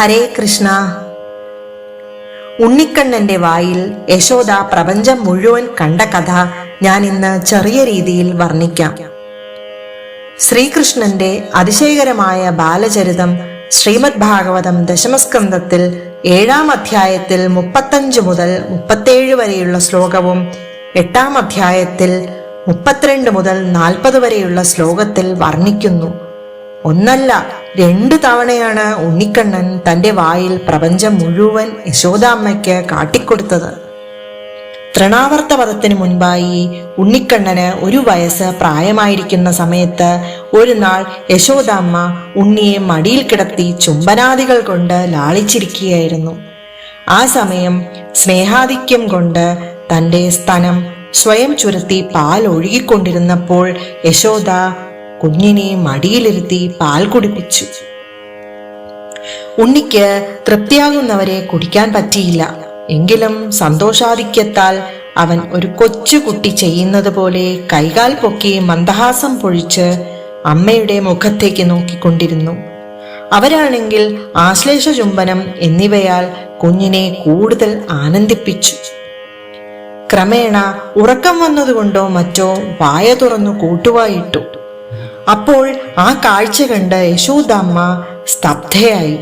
ഹരേ കൃഷ്ണ. ഉണ്ണിക്കണ്ണന്റെ വായിൽ യശോദ പ്രപഞ്ചം മുഴുവൻ കണ്ട കഥ ഞാൻ ഇന്ന് ചെറിയ രീതിയിൽ വർണിക്കാം. ശ്രീകൃഷ്ണന്റെ അതിശയകരമായ ബാലചരിതം ശ്രീമദ് ഭാഗവതം ദശമസ്കന്ധത്തിൽ ഏഴാം അധ്യായത്തിൽ മുപ്പത്തഞ്ച് മുതൽ മുപ്പത്തേഴ് വരെയുള്ള ശ്ലോകവും എട്ടാം അധ്യായത്തിൽ മുപ്പത്തിരണ്ട് മുതൽ നാൽപ്പത് വരെയുള്ള ശ്ലോകത്തിൽ വർണിക്കുന്നു. ഒന്നല്ല രണ്ടു തവണയാണ് ഉണ്ണിക്കണ്ണൻ തന്റെ വായിൽ പ്രപഞ്ചം മുഴുവൻ യശോദാമ്മയ്ക്ക് കാട്ടിക്കൊടുത്തത്. തൃണാവർത്ത പദത്തിന് മുൻപായി ഉണ്ണിക്കണ്ണന് ഒരു വയസ്സ് പ്രായമായിരിക്കുന്ന സമയത്ത് ഒരു നാൾ യശോദാമ്മ ഉണ്ണിയെ മടിയിൽ കിടത്തി ചുംബനാദികൾ കൊണ്ട് ലാളിച്ചിരിക്കുകയായിരുന്നു. ആ സമയം സ്നേഹാധിക്യം കൊണ്ട് തന്റെ സ്തനം സ്വയം ചുരത്തി പാൽ ഒഴുകിക്കൊണ്ടിരുന്നപ്പോൾ യശോദ കുഞ്ഞിനെ മടിയിലിരുത്തി പാൽ കുടിപ്പിച്ചു. ഉണ്ണിക്ക് തൃപ്തിയാകുന്നവരെ കുടിക്കാൻ പറ്റിയില്ല. എങ്കിലും സന്തോഷാധിക്യത്താൽ അവൻ ഒരു കൊച്ചു കുട്ടി ചെയ്യുന്നത് പോലെ കൈകാൽ പൊക്കി മന്ദഹാസം പൊഴിച്ച് അമ്മയുടെ മുഖത്തേക്ക് നോക്കിക്കൊണ്ടിരുന്നു. അവരാണെങ്കിൽ ആശ്ലേഷ ചുംബനം എന്നിവയാൽ കുഞ്ഞിനെ കൂടുതൽ ആനന്ദിപ്പിച്ചു. ക്രമേണ ഉറക്കം വന്നതുകൊണ്ടോ മറ്റോ വായ തുറന്നു കൂട്ടുവായിട്ടു. അപ്പോൾ ആ കാഴ്ച കണ്ട യശോദമ്മ സ്തബ്ധയായി.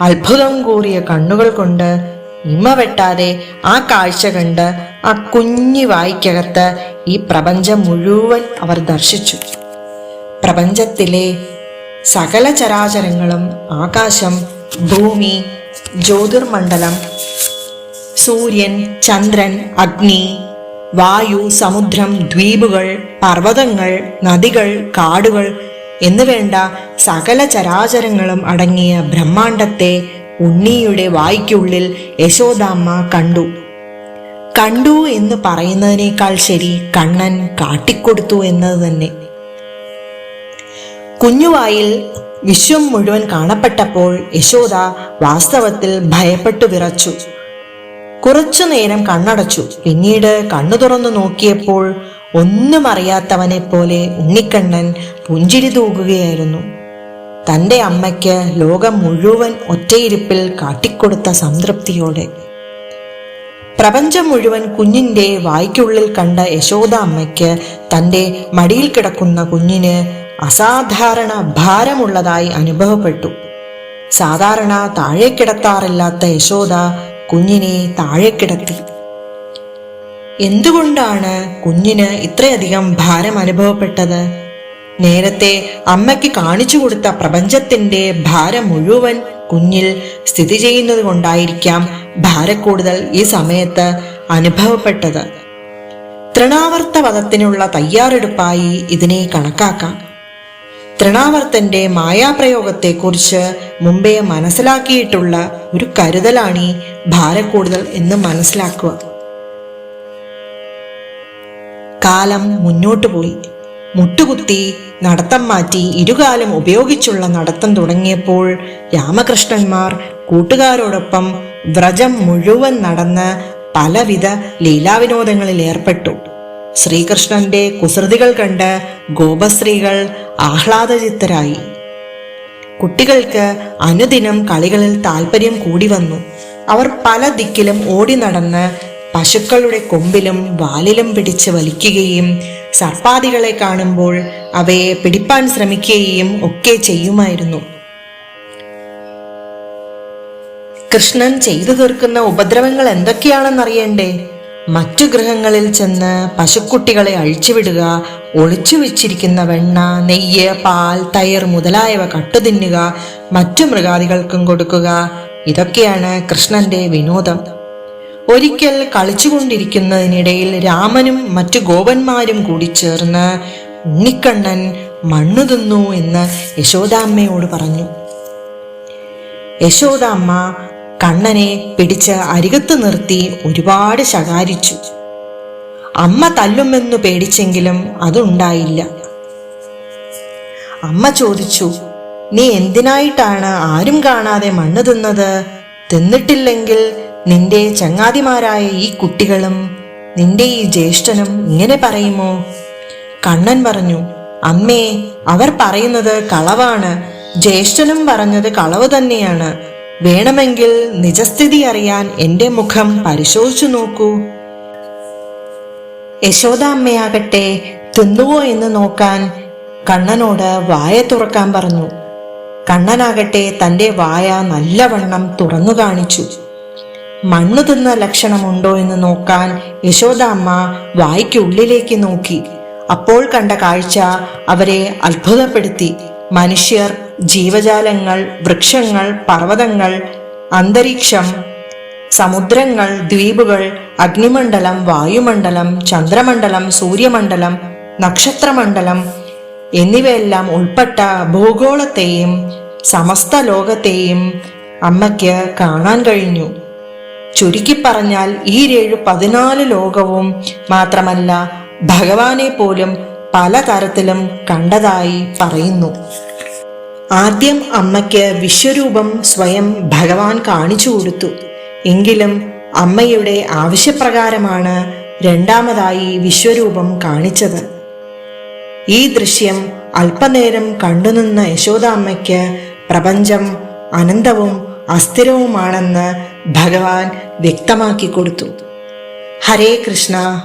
അത്ഭുതം കൂറിയ കണ്ണുകൾ കൊണ്ട് ഇമ വെട്ടാതെ ആ കാഴ്ച കണ്ട് ആ കുഞ്ഞി വായിക്കകത്ത് ഈ പ്രപഞ്ചം മുഴുവൻ അവർ ദർശിച്ചു. പ്രപഞ്ചത്തിലെ സകല ചരാചരങ്ങളും ആകാശം ഭൂമി ജ്യോതിർമണ്ഡലം സൂര്യൻ ചന്ദ്രൻ അഗ്നി വായു സമുദ്രം ദ്വീപുകൾ പർവതങ്ങൾ നദികൾ കാടുകൾ എന്നുവേണ്ട സകല ചരാചരങ്ങളും അടങ്ങിയ ബ്രഹ്മാണ്ടത്തെ ഉണ്ണിയുടെ വായ്ക്കുള്ളിൽ യശോദാമ്മ കണ്ടു. കണ്ടു എന്ന് പറയുന്നതിനേക്കാൾ ശരി കണ്ണൻ കാട്ടിക്കൊടുത്തു എന്നത് തന്നെ. കുഞ്ഞുവായിൽ വിശ്വം മുഴുവൻ കാണപ്പെട്ടപ്പോൾ യശോദ വാസ്തവത്തിൽ ഭയപ്പെട്ടു വിറച്ചു. കുറച്ചു നേരം കണ്ണടച്ചു. പിന്നീട് കണ്ണു തുറന്നു നോക്കിയപ്പോൾ ഒന്നും അറിയാത്തവനെ പോലെ ഉണ്ണിക്കണ്ണൻ പുഞ്ചിരി തൂകുകയായിരുന്നു. തന്റെ അമ്മയ്ക്ക് ലോകം മുഴുവൻ ഒറ്റയിരിപ്പിൽ കാട്ടിക്കൊടുത്ത സംതൃപ്തിയോടെ. പ്രപഞ്ചം മുഴുവൻ കുഞ്ഞിന്റെ വായ്ക്കുള്ളിൽ കണ്ട യശോദ അമ്മയ്ക്ക് തന്റെ മടിയിൽ കിടക്കുന്ന കുഞ്ഞിന് അസാധാരണ ഭാരമുള്ളതായി അനുഭവപ്പെട്ടു. സാധാരണ താഴെ കിടത്താറില്ലാത്ത യശോദ കുഞ്ഞിനെ താഴെ കിടത്തി. എന്തുകൊണ്ടാണ് കുഞ്ഞിന് ഇത്രയധികം ഭാരം അനുഭവപ്പെട്ടത്? നേരത്തെ അമ്മയ്ക്ക് കാണിച്ചു കൊടുത്ത പ്രപഞ്ചത്തിന്റെ ഭാരം മുഴുവൻ കുഞ്ഞിൽ സ്ഥിതി ചെയ്യുന്നത് കൊണ്ടായിരിക്കാം ഭാരക്കൂടുതൽ ഈ സമയത്ത് അനുഭവപ്പെട്ടത്. തൃണാവർത്ത വധത്തിനുള്ള തയ്യാറെടുപ്പായി ഇതിനെ കണക്കാക്കാം. തൃണാവർത്തന്റെ മായാപ്രയോഗത്തെക്കുറിച്ച് മുമ്പേ മനസ്സിലാക്കിയിട്ടുള്ള ഒരു കരുതലാണ് ഈ ഭാരക്കൂടുതൽ എന്ന് മനസ്സിലാക്കുക. കാലം മുന്നോട്ട് പോയി. മുട്ടുകുത്തി നടത്തം മാറ്റി ഇരുകാലം ഉപയോഗിച്ചുള്ള നടത്തം തുടങ്ങിയപ്പോൾ രാമകൃഷ്ണന്മാർ കൂട്ടുകാരോടൊപ്പം വ്രജം മുഴുവൻ നടന്ന് പലവിധ ലീലാവിനോദങ്ങളിൽ ഏർപ്പെട്ടു. ശ്രീകൃഷ്ണന്റെ കുസൃതികൾ കണ്ട് ഗോപശ്രീകൾ ആഹ്ലാദചിത്തരായി. കുട്ടികൾക്ക് അനുദിനം കളികളിൽ താല്പര്യം കൂടി വന്നു. അവർ പല ദിക്കിലും ഓടി നടന്ന് പശുക്കളുടെ കൊമ്പിലും വാലിലും പിടിച്ച് വലിക്കുകയും സർപ്പാദികളെ കാണുമ്പോൾ അവയെ പിടിപ്പാൻ ശ്രമിക്കുകയും ഒക്കെ ചെയ്യുമായിരുന്നു. കൃഷ്ണൻ ചെയ്തു തീർക്കുന്ന ഉപദ്രവങ്ങൾ എന്തൊക്കെയാണെന്നറിയണ്ടേ? മറ്റു ഗ്രഹങ്ങളിൽ ചെന്ന് പശുക്കുട്ടികളെ അഴിച്ചുവിടുക ഒളിച്ചു വെച്ചിരിക്കുന്ന വെണ്ണ നെയ്യ് പാൽ തൈർ മുതലായവ കട്ടുതിന്നുക മറ്റു മൃഗാദികൾക്കും കൊടുക്കുക. ഇതൊക്കെയാണ് കൃഷ്ണന്റെ വിനോദം. ഒരിക്കൽ കളിച്ചുകൊണ്ടിരിക്കുന്നതിനിടയിൽ രാമനും മറ്റു ഗോപന്മാരും കൂടി ചേർന്ന് ഉണ്ണിക്കണ്ണൻ മണ്ണു തിന്നു എന്ന് യശോദാമ്മയോട് പറഞ്ഞു. യശോദാമ്മ കണ്ണനെ പിടിച്ച് അരികത്ത് നിർത്തി ഒരുപാട് ശകാരിച്ചു. അമ്മ തല്ലുമെന്നു പേടിച്ചെങ്കിലും അതുണ്ടായില്ല. അമ്മ ചോദിച്ചു നീ എന്തിനായിട്ടാണ് ആരും കാണാതെ മണ്ണ് തിന്നത്? തിന്നിട്ടില്ലെങ്കിൽ നിന്റെ ചങ്ങാതിമാരായ ഈ കുട്ടികളും നിന്റെ ഈ ജ്യേഷ്ഠനും ഇങ്ങനെ പറയുമോ? കണ്ണൻ പറഞ്ഞു അമ്മേ അവർ പറയുന്നത് കളവാണ്. ജ്യേഷ്ഠനും പറഞ്ഞത് കളവ് തന്നെയാണ്. വേണമെങ്കിൽ നിജസ്ഥിതി അറിയാൻ എന്റെ മുഖം പരിശോധിച്ചു നോക്കൂ. യശോദാമ്മയാകട്ടെ തിന്നുവോ എന്ന് നോക്കാൻ കണ്ണനോട് വായ തുറക്കാൻ പറഞ്ഞു. കണ്ണനാകട്ടെ തന്റെ വായ നല്ലവണ്ണം തുറന്നു കാണിച്ചു. മണ്ണ് തിന്ന ലക്ഷണമുണ്ടോ എന്ന് നോക്കാൻ യശോദാമ്മ വായ്ക്കുള്ളിലേക്ക് നോക്കി. അപ്പോൾ കണ്ട കാഴ്ച അവരെ അത്ഭുതപ്പെടുത്തി. മനുഷ്യർ ജീവജാലങ്ങൾ വൃക്ഷങ്ങൾ പർവതങ്ങൾ അന്തരീക്ഷം സമുദ്രങ്ങൾ ദ്വീപുകൾ അഗ്നിമണ്ഡലം വായുമണ്ഡലം ചന്ദ്രമണ്ഡലം സൂര്യമണ്ഡലം നക്ഷത്രമണ്ഡലം എന്നിവയെല്ലാം ഉൾപ്പെട്ട ഭൂഗോളത്തെയും സമസ്ത ലോകത്തെയും അമ്മയ്ക്ക് കാണാൻ കഴിഞ്ഞു. ചുരുക്കി പറഞ്ഞാൽ ഈ ഏഴു പതിനാല് ലോകവും മാത്രമല്ല ഭഗവാനെ പോലും പലതരത്തിലും കണ്ടതായി പറയുന്നു. ആദ്യം അമ്മയ്ക്ക് വിശ്വരൂപം സ്വയം ഭഗവാൻ കാണിച്ചു കൊടുത്തു. എങ്കിലും അമ്മയുടെ ആവശ്യപ്രകാരമാണ് രണ്ടാമതായി വിശ്വരൂപം കാണിച്ചത്. ഈ ദൃശ്യം അല്പനേരം കണ്ടുനിന്ന യശോദാമ്മയ്ക്ക് പ്രപഞ്ചം അനന്തവും അസ്ഥിരവുമാണെന്ന് ഭഗവാൻ വ്യക്തമാക്കി കൊടുത്തു. ഹരേ കൃഷ്ണ.